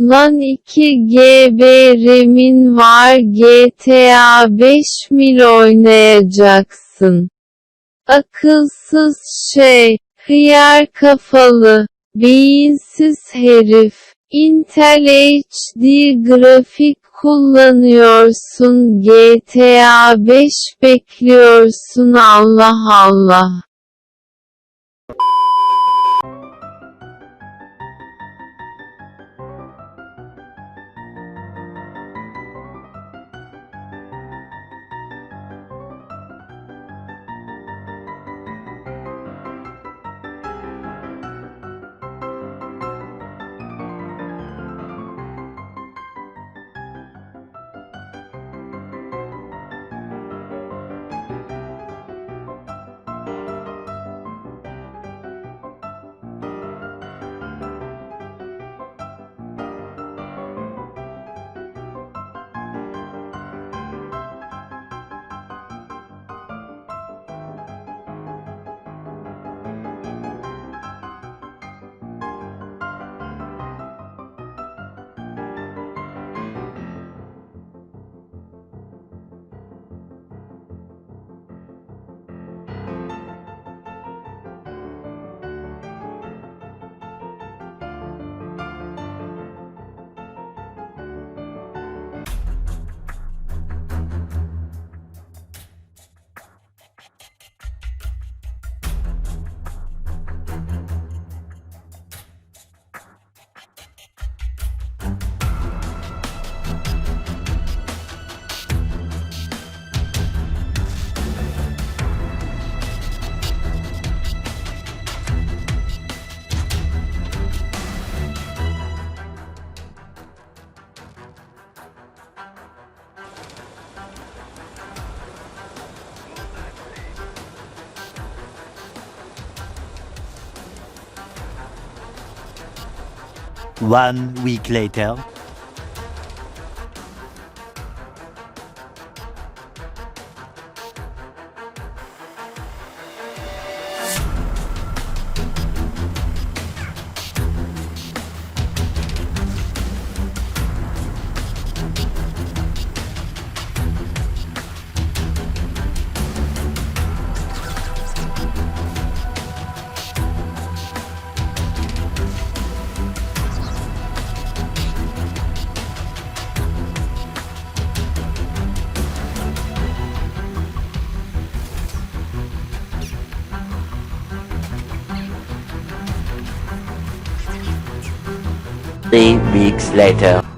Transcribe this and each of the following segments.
Lan 2 GB RAM'in var GTA 5 mil oynayacaksın. Akılsız şey, hıyar kafalı, beyinsiz herif. Intel HD grafik kullanıyorsun GTA 5 bekliyorsun Allah Allah. One week later. Three weeks later.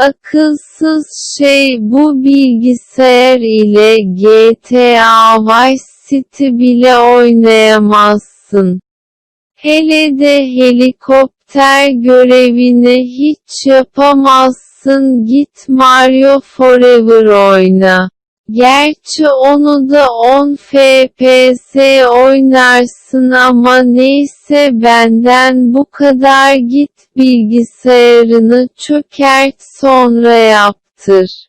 Akılsız şey bu bilgisayar ile GTA Vice City bile oynayamazsın. Hele de helikopter görevini hiç yapamazsın git Mario Forever oyna. Gerçi onu da 10 FPS oynarsın ama neyse benden bu kadar git bilgisayarını çökert sonra yaptır.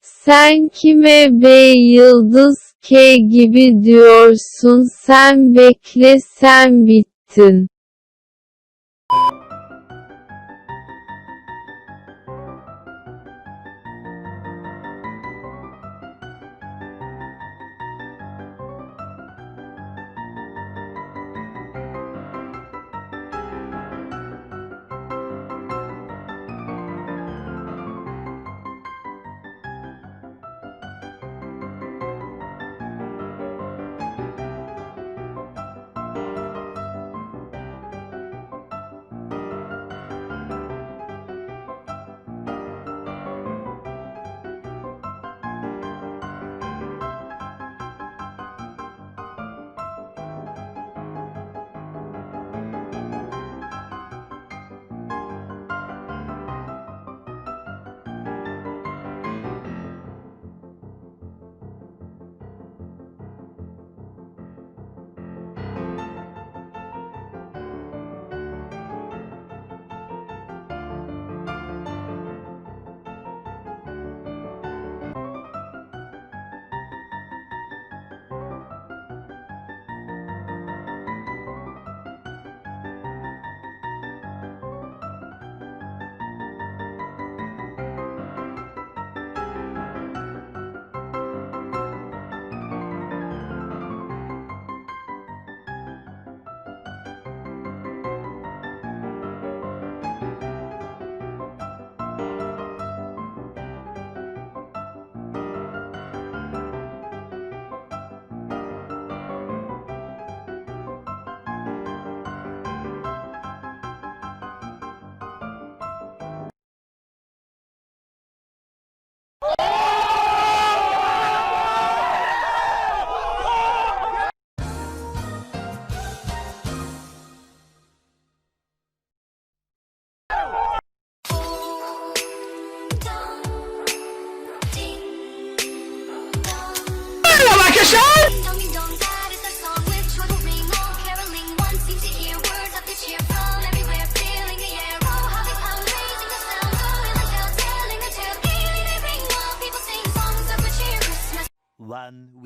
Sen kime B yıldız K gibi diyorsun sen bekle sen bittin.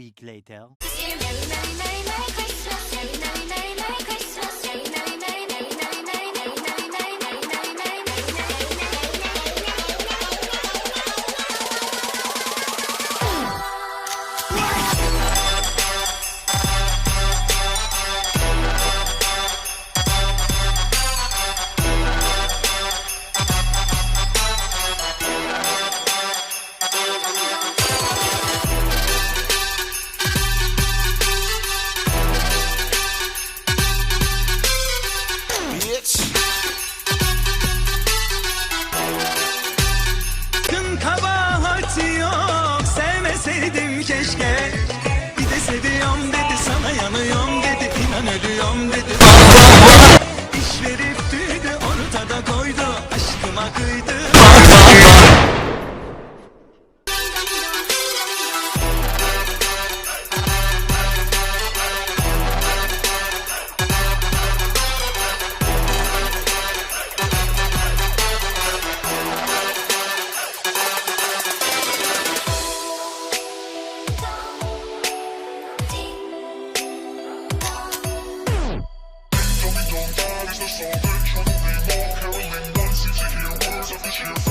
Week later. Merry, merry, merry, merry Christmas. Merry, merry, merry, merry Christmas. Merry, merry, merry, So they trouble me, Carolyn. One seems to hear words of the sheriff.